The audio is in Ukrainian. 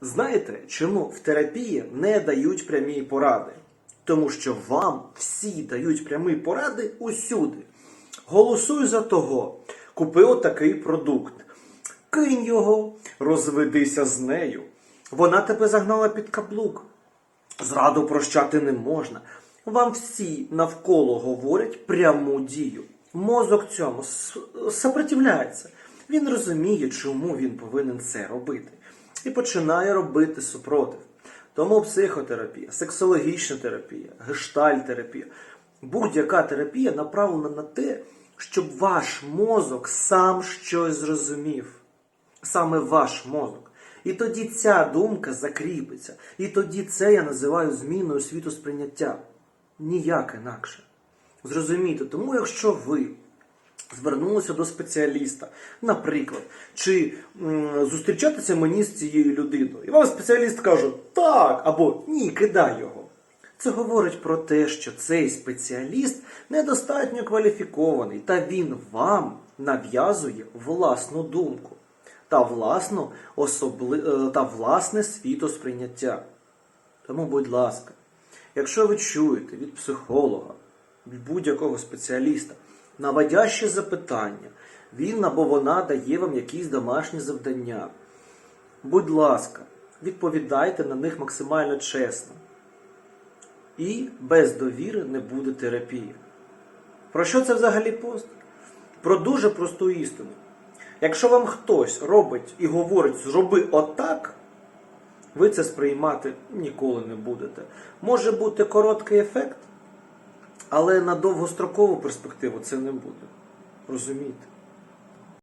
Знаєте, чому в терапії не дають прямі поради? Тому що вам всі дають прямі поради усюди. Голосуй за того, купи отакий продукт, кинь його, розведися з нею. Вона тебе загнала під каблук. Зраду прощати не можна. Вам всі навколо говорять пряму дію. Мозок цьому сопротивляється. Він розуміє, чому він повинен це робити, і починає робити супротив. Тому психотерапія, сексологічна терапія, гештальтерапія, будь-яка терапія направлена на те, щоб ваш мозок сам щось зрозумів саме ваш мозок. І тоді ця думка закріпиться. І тоді це я називаю зміною світосприйняття. Ніяк інакше. Зрозумійте, тому якщо ви звернулися до спеціаліста, наприклад, чи м, зустрічатися мені з цією людиною, і вам спеціаліст каже так або ні, кидай його. Це говорить про те, що цей спеціаліст недостатньо кваліфікований, та він вам нав'язує власну думку та, власну особли... е, та власне світосприйняття. Тому, будь ласка, якщо ви чуєте від психолога, від будь-якого спеціаліста наводящі запитання, він або вона дає вам якісь домашні завдання. Будь ласка, відповідайте на них максимально чесно. І без довіри не буде терапії. Про що це взагалі пост? Про дуже просту істину. Якщо вам хтось робить і говорить, зроби отак, ви це сприймати ніколи не будете. Може бути короткий ефект, але на довгострокову перспективу це не буде. Розумієте?